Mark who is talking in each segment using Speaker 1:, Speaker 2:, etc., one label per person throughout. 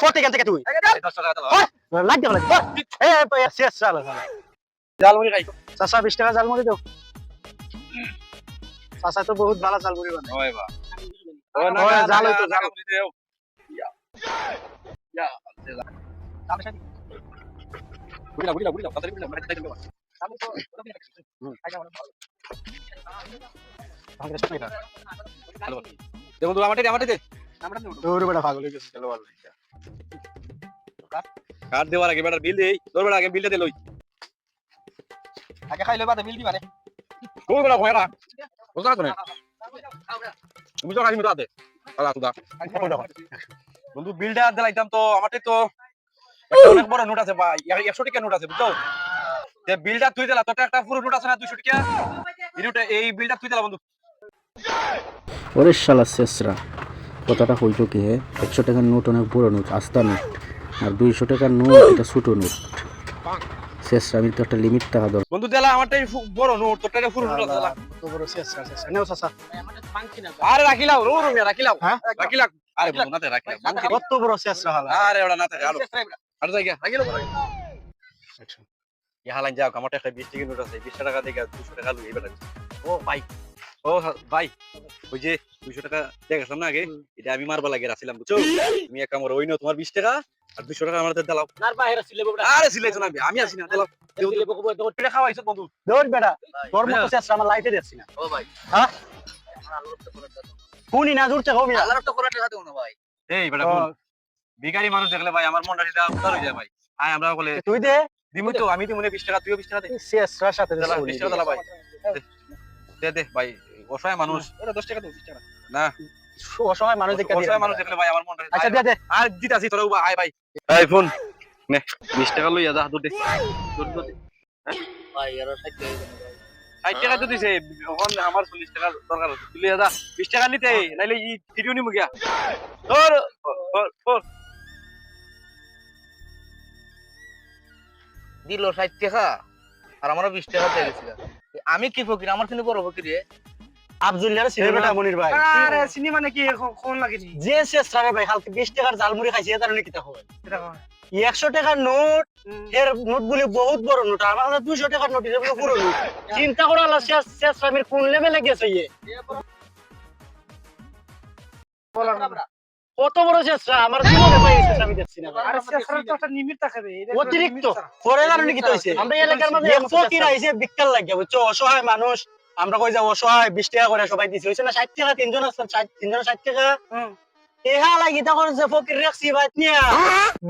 Speaker 1: Forty কেন থেকে তুই।
Speaker 2: দশ টাকা দাও।
Speaker 1: লাগ দেবো লাগ এ এ, শেষ চাল
Speaker 2: জালমুড়ি খাই।
Speaker 1: চাচা বিশ টাকা জালমুড়ি দাও। চাচা তো বহুত ভালো জালমুড়ি বানায়। জাল হইতো, জাল।
Speaker 2: বুঝলা বুঝলা বুঝলা তাড়াতাড়ি বুঝলা মানে তাই দেবা দেখুন তো আমারটাই আমারটাই দে
Speaker 1: তোর বেটা পাগল হয়ে গেছে চলো ভালো।
Speaker 2: কার্ড দেওয়ার আগে বেটার বিল দেই তোর বেটা আগে বিলটা দে লই।
Speaker 1: আগে খাইলে বাদে বিল দিবানে।
Speaker 2: কই বেটা কয়রা বুঝলা তো না? তুমি তো কাজ মিটা দে আলা তুদা বন্ধু বিলটা দিলাইতাম তো আমারটাই তো অনেক বড় নোট আছে ভাই। একশো টাকা নোট আছে বুঝছ? যে বিলটা তুই দিলা তোর একটা পুরো নোট আছে না দুশো টাকা? এই নোটে এই বিলটা তুই দিলা বন্ধু।
Speaker 3: ওরে শালা শেষরা। কথাটা হইতো কি হে একশো টাকার নোট অনেক বড় নোট আস্তা নোট আর দুইশো টাকার নোট এটা ছোটো নোট। শেষরা আমি তো একটা লিমিট টাকা দরকার
Speaker 2: বন্ধু দিলা আমারটাই বড় নোট তোরটা পুরো নোট দিলা।
Speaker 1: তো বড় শেষ শেষ শেষ নেও চাচা
Speaker 2: আরে রাখিলাও রো রো মিয়া রাখিলাও
Speaker 1: হ্যাঁ?
Speaker 2: রাখিলাও আরে বন্ধু নাতে রাখিলাও
Speaker 1: কত বড় শেষ রাহালা
Speaker 2: আরে ওটা নাতে আরও আরও যাই গিয়া। রাখিলাও ইয়া হালাইন যাও আমার টাকা 20 টাকা নোট আছে 20 টাকা থেকে 200 টাকা লই এবার ও ভাই। ও হা- ভাই ওই যে 200 টাকা দেখাছিলাম না আগে? এটা আমি মারবা লাগে রাখিলাম বুঝছ? তুমি এক কামড় ওই নাও তোমার 20 টাকা আর 200 টাকা আমার দিলাও। আরে না আমি আসি না দিলাও। ওটা খাওয়াইছো বন্ধু।
Speaker 1: দৌড় বেটা তোর মতো শেষ আমার লাইটে দিচ্ছি না।
Speaker 4: ও ভাই।
Speaker 1: হ্যাঁ? কোনি না জুড়ছে কমি
Speaker 4: আল্লাহর তো করে টাকা না ভাই।
Speaker 2: এই বেটা কোন বিকারি মানুষ দেখলে ভাই আমার মনটা সেটা উদ্ধার হয়ে যায় ভাই। আয় আমরা বলে
Speaker 1: তুই দে।
Speaker 2: দিমু তো আমি তো মনে 20 টাকা তুইও 20 টাকা দে।
Speaker 1: শেষ সাথে
Speaker 2: 20 টাকা দাদা ভাই। দে দে ভাই। অসহায় মানুষ। ওটা 10 টাকা দে 20 টাকা। না।
Speaker 1: অসহায় মানুষ দেখে
Speaker 2: অসহায় মানুষ দেখলে ভাই আমার মনটা
Speaker 1: আচ্ছা দে দে।
Speaker 2: আর দিতাছি তোরা উবা আয় ভাই। এই ফোন। নে 20 টাকা লইয়া যা দে। দে।
Speaker 4: ভাই আর ষাট টাকা দেবো ভাই।
Speaker 2: 60 টাকা তো দিছে এখন আমার 40 টাকা দরকার আছে। তুই লইয়া যা 20 টাকা নিতে নাইলে ই ভিডিও নিমু গিয়া। তোর তোর তোর
Speaker 4: দিল ষাট টাকা আর আমারও বিশ টাকা দিয়ে গেছিল। আমি কি ফকির? আমার কিন্তু বড় ফকির
Speaker 1: মনির ভাই।
Speaker 2: আরে সিনেমা নাকি কোন লাগেনি
Speaker 1: যে ভাই কালকে 20 টাকার জালমুড়ি খাইছে তার কিতা হয় একশো টাকার নোট এর নোট বহুত বড় নোট আমার কাছে দুশো টাকার নোট এটা পুরো নোট। চিন্তা করো আল্লাহ শেষ শেষ রামের কোন লেভেলে গেছে ইয়ে কত বড় শেষ রা আমার জীবনে পাই শেষ আমি দেখছি না। ভাই। অতিরিক্ত। পরে কারণে কি হইছে? আমরা বিক্কাল বুঝছ? অসহায় মানুষ আমরা কই যা অসহায় বিশ টাকা করে সবাই দিছে। হইছে না ষাট টাকা? তিনজন ষাট তিনজন ষাট টাকা? এহা লাগি তখন যে ফকির রেখছি ভাই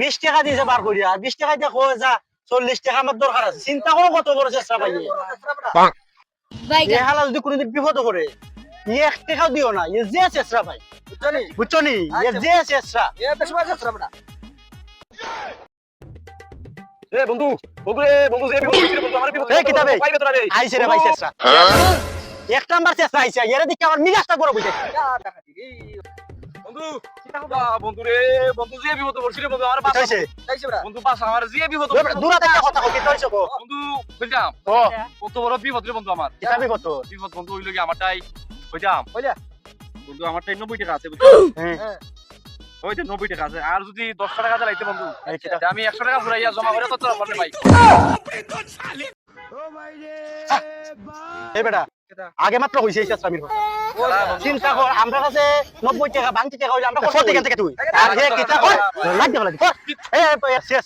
Speaker 1: বিশ টাকা দিয়েছে বার করিয়া। বিশ টাকা দিয়ে কয় যা চল্লিশ টাকা আমার দরকার আছে। চিন্তা করো কত বড় চেষ্টা পাই এহালা যদি কোনোদিন বিপদ করে এক টাকাও দিও না। ইয়ে যে চেষ্টা পাই বুঝছ নি? যে চেষ্টা।
Speaker 2: এ বন্ধু বন্ধু রে বন্ধু বিপদ বন্ধু আমার বিপদ
Speaker 1: এই কিতাবে।
Speaker 2: পাইবে তোরা রে।
Speaker 1: আইছে রে ভাই চেষ্টা। এক নাম্বার চেষ্টা আইছে এর দিকে আমার মিজাজটা বড় বুঝে।
Speaker 2: বন্ধু বা বন্ধু রে বন্ধু যে বিপদ পড়ছি রে বন্ধু আমার বাসা বন্ধু বাসা আমার যে বিপদ
Speaker 1: দূরা থেকে কথা কই কইছো
Speaker 2: বন্ধু বুঝলাম? কত বড় বিপদ রে বন্ধু আমার।
Speaker 1: কত
Speaker 2: বিপদ বন্ধু হইল কি আমারটাই। বুঝলাম?
Speaker 1: বুঝলা?
Speaker 2: বন্ধু আমারটাই নব্বই টাকা আছে বুঝছ
Speaker 1: হ্যাঁ।
Speaker 2: ওই যে নব্বই টাকা আছে। আর যদি দশ টাকা চালাইতে বন্ধু আমি একশো টাকা ঘুরাইয়া জমা করে তো পারবে ভাই?
Speaker 1: এই বেটা আগে মাত্র হইছে এই মির চিন্তা কর আমরা কাছে নব্বই টাকা বাংতি টাকা হইলে আমরা কত টাকা থেকে তুই? আর হে কিতা কর? লাগ দেব লাগ এ শেষ